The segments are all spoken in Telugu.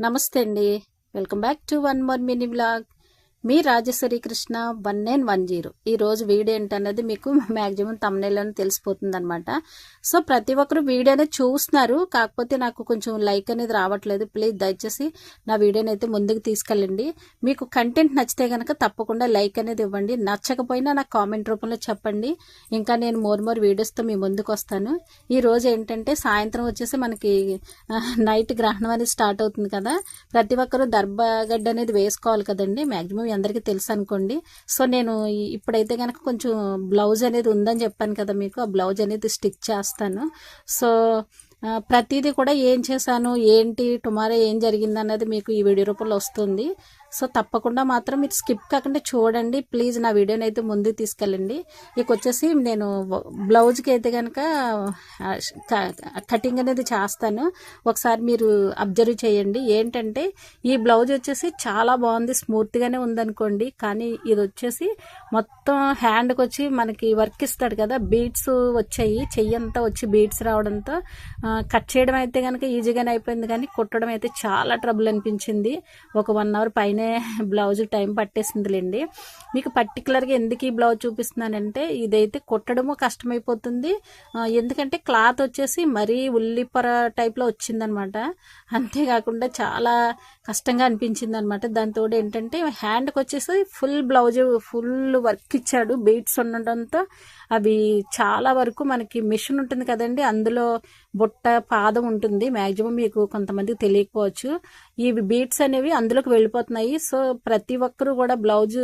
నమస్తే అండి. Welcome back to one more mini blog. Me Rajeshwari Krishna one nine one zero. ఈ రోజు వీడియో ఏంటన్నది మీకు మ్యాక్సిమం తమ్నేలోనే తెలిసిపోతుంది అనమాట సో ప్రతి ఒక్కరు వీడియో అనేది చూస్తున్నారు. కాకపోతే నాకు కొంచెం లైక్ అనేది రావట్లేదు. ప్లీజ్ దయచేసి నా వీడియోని అయితే ముందుకు తీసుకెళ్ళండి. మీకు కంటెంట్ నచ్చితే కనుక తప్పకుండా లైక్ అనేది ఇవ్వండి. నచ్చకపోయినా నాకు కామెంట్ రూపంలో చెప్పండి. ఇంకా నేను మోర్ మోర్ వీడియోస్తో మీ ముందుకు వస్తాను. ఈరోజు ఏంటంటే సాయంత్రం వచ్చేసి మనకి నైట్ గ్రహణం అనేది స్టార్ట్ అవుతుంది కదా. ప్రతి ఒక్కరు దర్భగడ్డ అనేది వేసుకోవాలి కదండి. మ్యాక్సిమం అందరికీ తెలుసు అనుకోండి. సో నేను ఇప్పుడైతే కనుక కొంచెం బ్లౌజ్ అనేది ఉందని చెప్పాను కదా మీకు. ఆ బ్లౌజ్ అనేది స్టిచ్ చేస్తాను. సో ప్రతిదీ కూడా ఏం చేశాను ఏంటి టుమారో ఏం జరిగింది అన్నది మీకు ఈ వీడియో రూపంలో వస్తుంది. సో తప్పకుండా మాత్రం మీరు స్కిప్ కాకుండా చూడండి. ప్లీజ్ నా వీడియోని అయితే ముందుకు తీసుకెళ్ళండి. ఇక వచ్చేసి నేను బ్లౌజ్కి అయితే కనుక కటింగ్ అనేది చేస్తాను. ఒకసారి మీరు అబ్జర్వ్ చేయండి. ఏంటంటే ఈ బ్లౌజ్ వచ్చేసి చాలా బాగుంది. స్మూత్గానే ఉందనుకోండి. కానీ ఇది వచ్చేసి మొత్తం హ్యాండ్కి వచ్చి మనకి వర్క్ ఇస్తాడు కదా బీట్స్ వచ్చాయి. చెయ్యి అంతా వచ్చి బీట్స్ రావడంతో కట్ చేయడం అయితే కనుక ఈజీగానే అయిపోయింది. కానీ కుట్టడం అయితే చాలా ట్రబుల్ అనిపించింది. ఒక వన్ అవర్ పైన బ్లౌజ్ టైం పట్టేసిందిలేండి. మీకు పర్టికులర్గా ఎందుకు ఈ బ్లౌజ్ చూపిస్తున్నానంటే ఇదైతే కుట్టడము కష్టమైపోతుంది. ఎందుకంటే క్లాత్ వచ్చేసి మరీ ఉల్లిపొర టైప్లో వచ్చిందనమాట. అంతేకాకుండా చాలా కష్టంగా అనిపించింది అనమాట దాంతో ఏంటంటే హ్యాండ్కి వచ్చేసి ఫుల్ బ్లౌజ్ ఫుల్ వర్క్ ఇచ్చాడు. బీట్స్ ఉండడంతో అవి చాలా వరకు మనకి మిషన్ ఉంటుంది కదండి. అందులో బుట్ట పాదం ఉంటుంది. మ్యాక్సిమం మీకు కొంతమందికి తెలియకపోవచ్చు. ఈ బీట్స్ అనేవి అందులోకి వెళ్ళిపోతున్నాయి. సో ప్రతి ఒక్కరూ కూడా బ్లౌజ్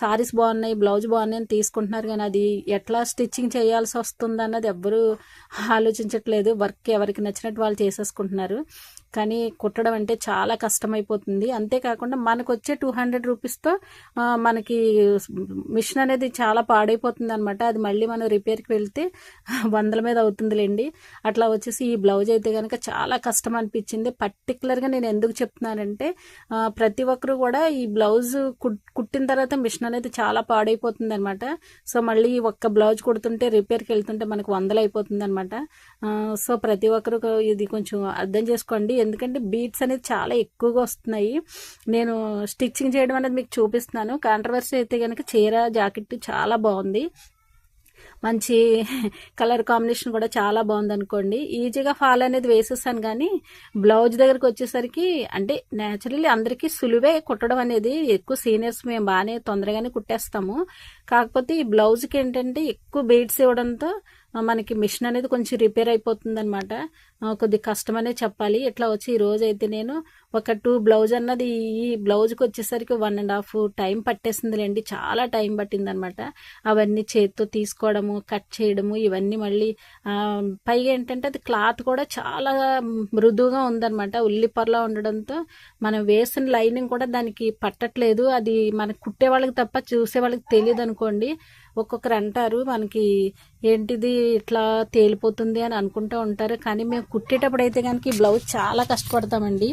సారీస్ బాగున్నాయి బ్లౌజ్ బాగున్నాయి అని తీసుకుంటున్నారు. కానీ అది ఎట్లా స్టిచ్చింగ్ చేయాల్సి వస్తుంది అన్నది ఎవ్వరూ ఆలోచించట్లేదు. వర్క్ ఎవరికి నచ్చినట్టు వాళ్ళు చేసేసుకుంటున్నారు. కానీ కుట్టడం అంటే చాలా కష్టమైపోతుంది. అంతేకాకుండా మనకు వచ్చే టూ హండ్రెడ్ రూపీస్తో మనకి మిషన్ అనేది చాలా పాడైపోతుంది అనమాట అది మళ్ళీ మనం రిపేర్కి వెళ్తే వందల మీద అవుతుందిలేండి. అట్లా వచ్చేసి ఈ బ్లౌజ్ అయితే కనుక చాలా కష్టం అనిపించింది. పర్టికులర్గా నేను ఎందుకు చెప్తున్నానంటే ప్రతి ఒక్కరు కూడా ఈ బ్లౌజ్ కుట్టిన తర్వాత మిషన్ అనేది చాలా పాడైపోతుంది అనమాట సో మళ్ళీ ఒక్క బ్లౌజ్ కుడుతుంటే రిపేర్కి వెళ్తుంటే మనకు వందలు అయిపోతుంది అనమాట సో ప్రతి ఒక్కరు ఇది కొంచెం అర్థం చేసుకోండి. ఎందుకంటే బీట్స్ అనేది చాలా ఎక్కువగా వస్తున్నాయి. నేను స్టిచ్చింగ్ చేయడం అనేది మీకు చూపిస్తున్నాను. కాంట్రవర్సీ అయితే కనుక చీర జాకెట్ చాలా బాగుంది. మంచి కలర్ కాంబినేషన్ కూడా చాలా బాగుంది అనుకోండి. ఈజీగా ఫాల్ అనేది వేసేసాను కానీ బ్లౌజ్ దగ్గరకు వచ్చేసరికి అంటే న్యాచురల్లీ అందరికీ సులువే కుట్టడం అనేది. ఎక్కువ సీనియర్స్ మేము బాగానే తొందరగానే కుట్టేస్తాము. కాకపోతే ఈ బ్లౌజ్కి ఏంటంటే ఎక్కువ బీడ్స్ ఇవ్వడంతో మనకి మిషన్ అనేది కొంచెం రిపేర్ అయిపోతుంది అనమాట కొద్ది కష్టం అనే చెప్పాలి. ఇట్లా వచ్చి ఈ రోజు అయితే నేను ఒక టూ బ్లౌజ్ అన్నది ఈ బ్లౌజ్కి వచ్చేసరికి వన్ అండ్ హాఫ్ టైం పట్టేసిందిలేండి. చాలా టైం పట్టింది అనమాట అవన్నీ చేతితో తీసుకోవడము కట్ చేయడము ఇవన్నీ మళ్ళీ పైగా ఏంటంటే అది క్లాత్ కూడా చాలా మృదువుగా ఉందన్నమాట. ఉల్లిపొరలా ఉండడంతో మనం వేసిన లైనింగ్ కూడా దానికి పట్టట్లేదు. అది మనకు కుట్టే వాళ్ళకి తప్ప చూసే వాళ్ళకి తెలియదు అనుకోండి ఒక్కొక్కరు అంటారు మనకి ఏంటిది ఇట్లా తేలిపోతుంది అని అనుకుంటూ ఉంటారు. కానీ మేము కుట్టేటప్పుడు అయితే కనుక ఈ బ్లౌజ్ చాలా కష్టపడతామండి.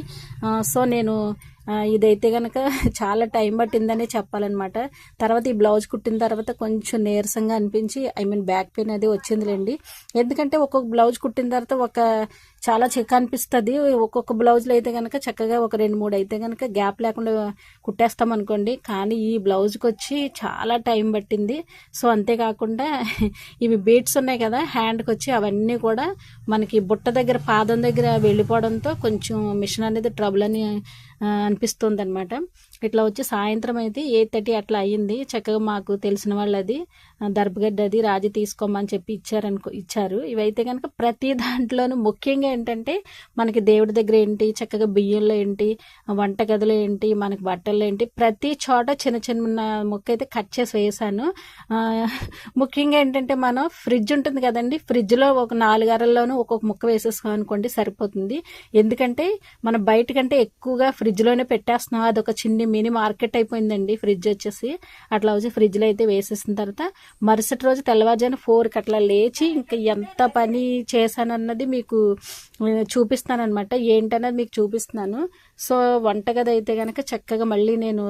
సో నేను ఇదైతే కనుక చాలా టైం పట్టిందనే చెప్పాలన్నమాట. తర్వాత ఈ బ్లౌజ్ కుట్టిన తర్వాత కొంచెం నీరసంగా అనిపించి ఐ మీన్ బ్యాక్ పెయిన్ అది వచ్చిందిలేండి. ఎందుకంటే ఒక్కొక్క బ్లౌజ్ కుట్టిన తర్వాత ఒక చాలా చెక్క అనిపిస్తుంది. ఒక్కొక్క బ్లౌజ్లో అయితే కనుక చక్కగా ఒక రెండు మూడు అయితే కనుక గ్యాప్ లేకుండా కుట్టేస్తాం అనుకోండి. కానీ ఈ బ్లౌజ్కి వచ్చి చాలా టైం పట్టింది. సో అంతేకాకుండా ఇవి బీట్స్ ఉన్నాయి కదా హ్యాండ్కి వచ్చి అవన్నీ కూడా మనకి బుట్ట దగ్గర పాదం దగ్గర వెళ్ళిపోవడంతో కొంచెం మిషన్ అనేది ట్రబుల్ అని అనిపిస్తుంది అనమాట ఇట్లా వచ్చి సాయంత్రం అయితే ఎయిట్ థర్టీ అట్లా అయ్యింది. చక్కగా మాకు తెలిసిన వాళ్ళు అది దర్భగడ్డ అది రాజు తీసుకోమని చెప్పి ఇచ్చారనుకో ఇచ్చారు. ఇవైతే కనుక ప్రతి దాంట్లోనూ ముఖ్యంగా ఏంటంటే మనకి దేవుడి దగ్గర ఏంటి చక్కగా బియ్యంలో ఏంటి వంటగదిలో ఏంటి మనకి బట్టలు ఏంటి ప్రతి చోట చిన్న చిన్న ముక్క అయితే కట్ చేసి వేసాను. ముఖ్యంగా ఏంటంటే మనం ఫ్రిడ్జ్ ఉంటుంది కదండి ఫ్రిడ్జ్లో ఒక నాలుగు అరల్లోనూ ఒక్కొక్క ముక్క వేసేసుకో అనుకోండి సరిపోతుంది. ఎందుకంటే మనం బయట కంటే ఎక్కువగా ఫ్రిడ్జ్లోనే పెట్టేస్తున్నాం. అదొక చిన్ని మినీ మార్కెట్ అయిపోయిందండి ఫ్రిడ్జ్ వచ్చేసి. అట్లా వచ్చి ఫ్రిడ్జ్లో అయితే వేసేసిన తర్వాత మరుసటి రోజు తెల్లవారుజాను ఫోర్కి అట్లా లేచి ఇంకా ఎంత పని చేశానన్నది మీకు చూపిస్తానమాట ఏంటన్నది మీకు చూపిస్తున్నాను. సో వంటగది అయితే కనుక చక్కగా మళ్ళీ నేను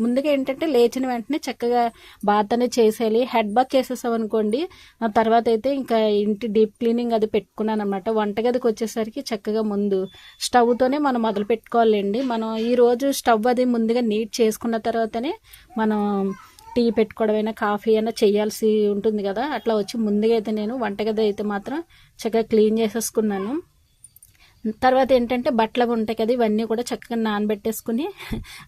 ముందుగా ఏంటంటే లేచిన వెంటనే చక్కగా బాత్ అనేది చేసేయాలి. హెడ్ బాత్ చేసేసాం అనుకోండి ఆ తర్వాత అయితే ఇంకా ఇంటి డీప్ క్లీనింగ్ అది పెట్టుకున్నాను అనమాట వంటగదికి వచ్చేసరికి చక్కగా ముందు స్టవ్తోనే మనం మొదలు పెట్టుకోవాలండి మనం ఈరోజు స్టవ్ అది ముందుగా నీట్ చేసుకున్న తర్వాతనే మనం టీ పెట్టుకోవడమైనా కాఫీ అయినా చేయాల్సి ఉంటుంది కదా. అట్లా వచ్చి ముందుగా అయితే నేను వంటగది అయితే మాత్రం చక్కగా క్లీన్ చేసేసుకున్నాను. తర్వాత ఏంటంటే బట్టలు ఉంటాయి కదా ఇవన్నీ కూడా చక్కగా నానబెట్టేసుకుని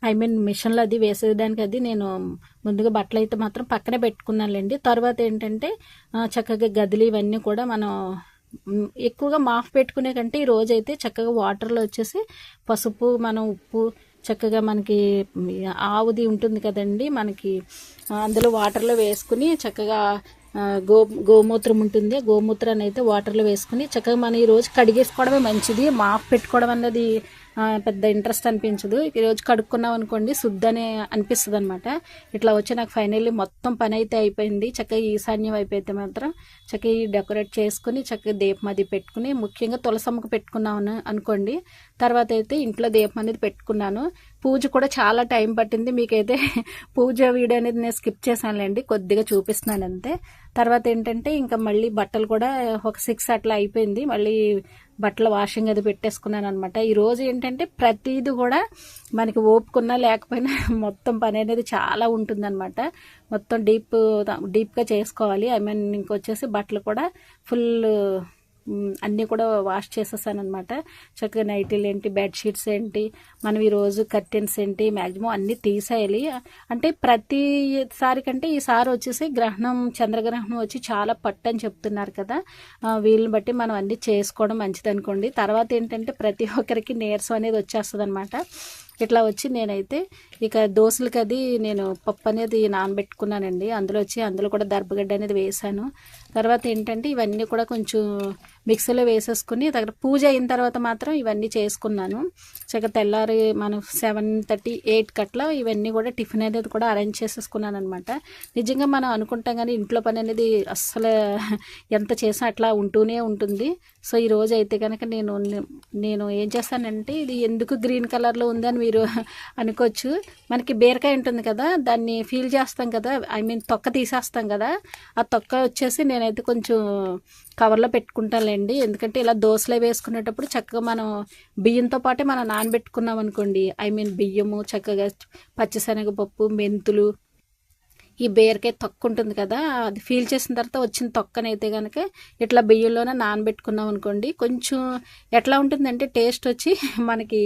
ఐ మీన్ మిషన్లో అది వేసేదానికి అది నేను ముందుగా బట్టలు అయితే మాత్రం పక్కనే పెట్టుకున్నానులేండి. తర్వాత ఏంటంటే చక్కగా గదిలు ఇవన్నీ కూడా మనం ఎక్కువగా మాఫ్ పెట్టుకునే కంటే ఈ రోజైతే చక్కగా వాటర్లో వచ్చేసి పసుపు మనం ఉప్పు చక్కగా మనకి ఆవుది ఉంటుంది కదండి మనకి అందులో వాటర్లో వేసుకుని చక్కగా గో గోమూత్రం ఉంటుంది. గోమూత్రాన్ని అయితే వాటర్లో వేసుకుని చక్కగా మనం ఈరోజు కడిగేసుకోవడమే మంచిది. మాఫ్ పెట్టుకోవడం అన్నది పెద్ద ఇంట్రెస్ట్ అనిపించదు. ఈరోజు కడుక్కున్నాం అనుకోండి శుద్ధనే అనిపిస్తుంది అనమాట ఇట్లా వచ్చి నాకు ఫైనల్లీ మొత్తం పని అయితే అయిపోయింది. చక్కగా ఈశాన్యం అయిపోతే మాత్రం చక్కగా డెకరేట్ చేసుకుని చక్కగా దీపం అది పెట్టుకుని ముఖ్యంగా తులసమ్మకు పెట్టుకున్నాను అనుకోండి తర్వాత అయితే ఇంట్లో దీపం అనేది పెట్టుకున్నాను. పూజ కూడా చాలా టైం పట్టింది. మీకైతే పూజ వీడియో అనేది నేను స్కిప్ చేశానులేండి. కొద్దిగా చూపిస్తున్నాను అంతే. తర్వాత ఏంటంటే ఇంకా మళ్ళీ బట్టలు కూడా ఒక సిక్స్ అట్లా అయిపోయింది. మళ్ళీ బట్టలు వాషింగ్ అది పెట్టేసుకున్నాను అనమాట ఈరోజు ఏంటంటే ప్రతిదీ కూడా మనకి ఓపుకున్నా లేకపోయినా మొత్తం పని అనేది చాలా ఉంటుందన్నమాట. మొత్తం డీప్ డీప్గా చేసుకోవాలి. ఐ మీన్ ఇంకొచ్చేసి బట్టలు కూడా ఫుల్ అన్నీ కూడా వాష్ చేసేసాను అనమాట చక్కగా నైటీలు ఏంటి బెడ్షీట్స్ ఏంటి మనం ఈరోజు కర్టెన్స్ ఏంటి మ్యాక్సిమం అన్నీ తీసేయాలి. అంటే ప్రతిసారి కంటే ఈసారి వచ్చేసి గ్రహణం చంద్రగ్రహణం వచ్చి చాలా పట్టు అని చెప్తున్నారు కదా. వీళ్ళని బట్టి మనం అన్నీ చేసుకోవడం మంచిది అనుకోండి. తర్వాత ఏంటంటే ప్రతి ఒక్కరికి నీరసం అనేది వచ్చేస్తుంది అనమాట ఇట్లా వచ్చి నేనైతే ఇక దోశలకి అది నేను పప్పు అనేది నానబెట్టుకున్నానండి. అందులో వచ్చి అందులో కూడా దర్భగడ్డ అనేది వేసాను. తర్వాత ఏంటంటే ఇవన్నీ కూడా కొంచెం మిక్సీలో వేసేసుకుని దగ్గర పూజ అయిన తర్వాత మాత్రం ఇవన్నీ చేసుకున్నాను. చక్కగా తెల్లారి మనం సెవెన్ థర్టీ ఎయిట్ కట్లా ఇవన్నీ కూడా టిఫిన్ అనేది కూడా అరేంజ్ చేసేసుకున్నాను అనమాట నిజంగా మనం అనుకుంటాం కానీ ఇంట్లో పని అనేది అస్సలు ఎంత చేసినా అట్లా ఉంటూనే ఉంటుంది. సో ఈ రోజు అయితే కనుక నేను నేను ఏం చేస్తానంటే ఇది ఎందుకు గ్రీన్ కలర్లో ఉందని మీరు అనుకోవచ్చు. మనకి బీరకాయ ఉంటుంది కదా దాన్ని ఫీల్ చేస్తాం కదా ఐ మీన్ తొక్క తీసేస్తాం కదా ఆ తొక్క వచ్చేసి నేనైతే కొంచెం కవర్లో పెట్టుకుంటానులేండి. ఎందుకంటే ఇలా దోశలు వేసుకునేటప్పుడు చక్కగా మనం బియ్యంతో పాటే మనం నానబెట్టుకున్నాం అనుకోండి ఐ మీన్ బియ్యము చక్కగా పచ్చిశనగపప్పు మెంతులు ఈ బీరకాయ తొక్క ఉంటుంది కదా అది ఫీల్ చేసిన తర్వాత వచ్చిన తొక్కనైతే కనుక ఇట్లా బియ్యంలోనే నానబెట్టుకున్నాం అనుకోండి కొంచెం ఎట్లా ఉంటుందంటే టేస్ట్ వచ్చి మనకి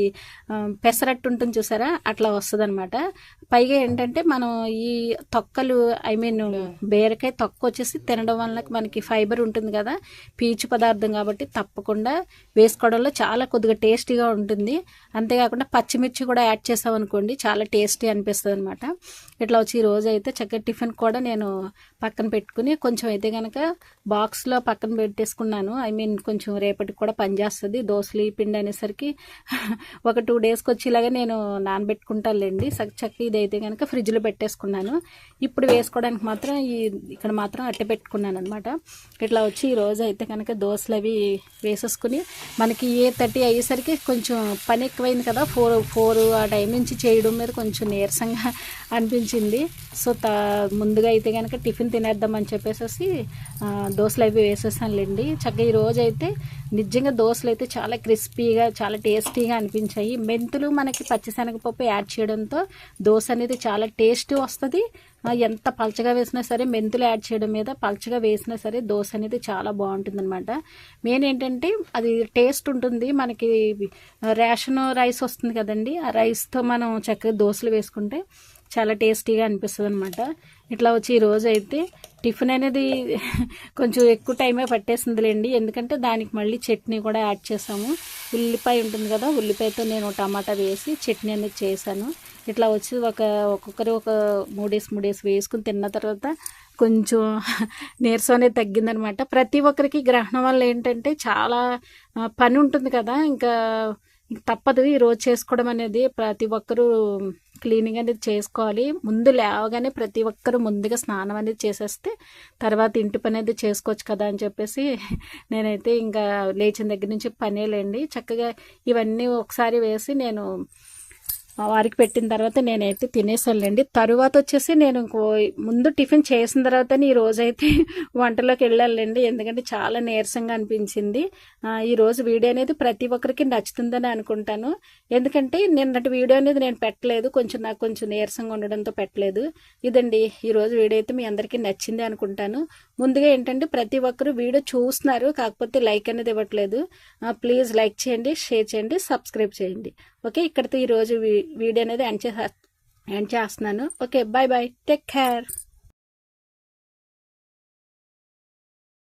పెసరట్టు ఉంటుంది చూసారా అట్లా వస్తుంది అనమాట పైగా ఏంటంటే మనం ఈ తొక్కలు ఐ మీన్ బీరకాయ తొక్క వచ్చేసి తినడం వల్ల మనకి ఫైబర్ ఉంటుంది కదా పీచు పదార్థం కాబట్టి తప్పకుండా వేసుకోవడంలో చాలా కొద్దిగా టేస్టీగా ఉంటుంది. అంతేకాకుండా పచ్చిమిర్చి కూడా యాడ్ చేసాం అనుకోండి చాలా టేస్టీ అనిపిస్తుంది అనమాట ఇట్లా వచ్చి ఈ రోజు అయితే చక్కగా టిఫిన్ కూడా నేను పక్కన పెట్టుకుని కొంచెం అయితే కనుక బాక్స్లో పక్కన పెట్టేసుకున్నాను. ఐ మీన్ కొంచెం రేపటికి కూడా పనిచేస్తుంది దోశలు పిండి అనేసరికి ఒక టూ డేస్కి వచ్చేలాగా నేను నానబెట్టుకుంటానులేండి. చక్క ఇదైతే కనుక ఫ్రిడ్జ్లో పెట్టేసుకున్నాను. ఇప్పుడు వేసుకోవడానికి మాత్రం ఈ ఇక్కడ మాత్రం అట్టే పెట్టుకున్నాను అనమాట ఇట్లా వచ్చి ఈరోజు అయితే కనుక దోశలు అవి వేసేసుకుని మనకి ఏ థర్టీ అయ్యేసరికి కొంచెం పని ఎక్కువైంది కదా ఫోర్ ఫోర్ ఆ టైం నుంచి చేయడం మీద కొంచెం నీరసంగా అనిపించింది. సో ముందుగా అయితే కనుక టిఫిన్ తినేద్దామని చెప్పేసి దోశలు అవి వేసేసానులేండి. చక్కగా ఈ రోజు అయితే నిజంగా దోశలు అయితే చాలా క్రిస్పీగా చాలా టేస్టీగా అనిపించాయి. మెంతులు మనకి పచ్చిశనగపప్పు యాడ్ చేయడంతో దోశ అనేది చాలా టేస్ట్ వస్తుంది. ఎంత పలచగా వేసినా సరే మెంతులు యాడ్ చేయడం మీద పలచగా వేసినా సరే దోశ అనేది చాలా బాగుంటుంది అనమాట మెయిన్ ఏంటంటే అది టేస్ట్ ఉంటుంది. మనకి రేషన్ రైస్ వస్తుంది కదండి. ఆ రైస్తో మనం చక్కగా దోశలు వేసుకుంటే చాలా టేస్టీగా అనిపిస్తుంది అనమాట ఇట్లా వచ్చి ఈరోజు అయితే టిఫిన్ అనేది కొంచెం ఎక్కువ టైమే పట్టేసిందిలేండి. ఎందుకంటే దానికి మళ్ళీ చట్నీ కూడా యాడ్ చేసాము. ఉల్లిపాయ ఉంటుంది కదా ఉల్లిపాయతో నేను టమాటా వేసి చట్నీ అనేది చేశాను. ఇట్లా వచ్చి ఒక ఒక్కొక్కరు ఒక మూడేసి మూడేసి వేసుకుని తిన్న తర్వాత కొంచెం నీరసం అనేది తగ్గిందనమాట ప్రతి ఒక్కరికి గ్రహణం వల్ల ఏంటంటే చాలా పని ఉంటుంది కదా. ఇంకా తప్పదు ఈరోజు చేసుకోవడం అనేది. ప్రతి ఒక్కరూ క్లీనింగ్ అనేది చేసుకోవాలి. ముందు లేవగానే ప్రతి ఒక్కరు ముందుగా స్నానం అనేది చేసేస్తే తర్వాత ఇంటి పని అనేది చేసుకోవచ్చు కదా అని చెప్పేసి నేనైతే ఇంకా లేచిన దగ్గర నుంచి పనేలేండి. చక్కగా ఇవన్నీ ఒకసారి వేసి నేను మా వారికి పెట్టిన తర్వాత నేనైతే తినేసానులేండి. తరువాత వచ్చేసి నేను ఇంకో ముందు టిఫిన్ చేసిన తర్వాత ఈ రోజైతే వంటలోకి వెళ్ళాలండి ఎందుకంటే చాలా నీరసంగా అనిపించింది. ఈరోజు వీడియో అనేది ప్రతి ఒక్కరికి నచ్చుతుందని అనుకుంటాను. ఎందుకంటే నిన్నటి వీడియో అనేది నేను పెట్టలేదు. కొంచెం నాకు కొంచెం నీరసంగా ఉండడంతో పెట్టలేదు. ఇదండి ఈరోజు వీడియో అయితే మీ అందరికీ నచ్చింది అనుకుంటాను. ముందుగా ఏంటంటే ప్రతి ఒక్కరు వీడియో చూస్తున్నారు. కాకపోతే లైక్ అనేది ఇవ్వట్లేదు. ప్లీజ్ లైక్ చేయండి షేర్ చేయండి సబ్స్క్రైబ్ చేయండి. ఓకే ఇక్కడితో ఈరోజు వీ- వీడియో అనేది ఎండ్ చేసే ఎండ్ చేస్తున్నాను. Okay bye bye take care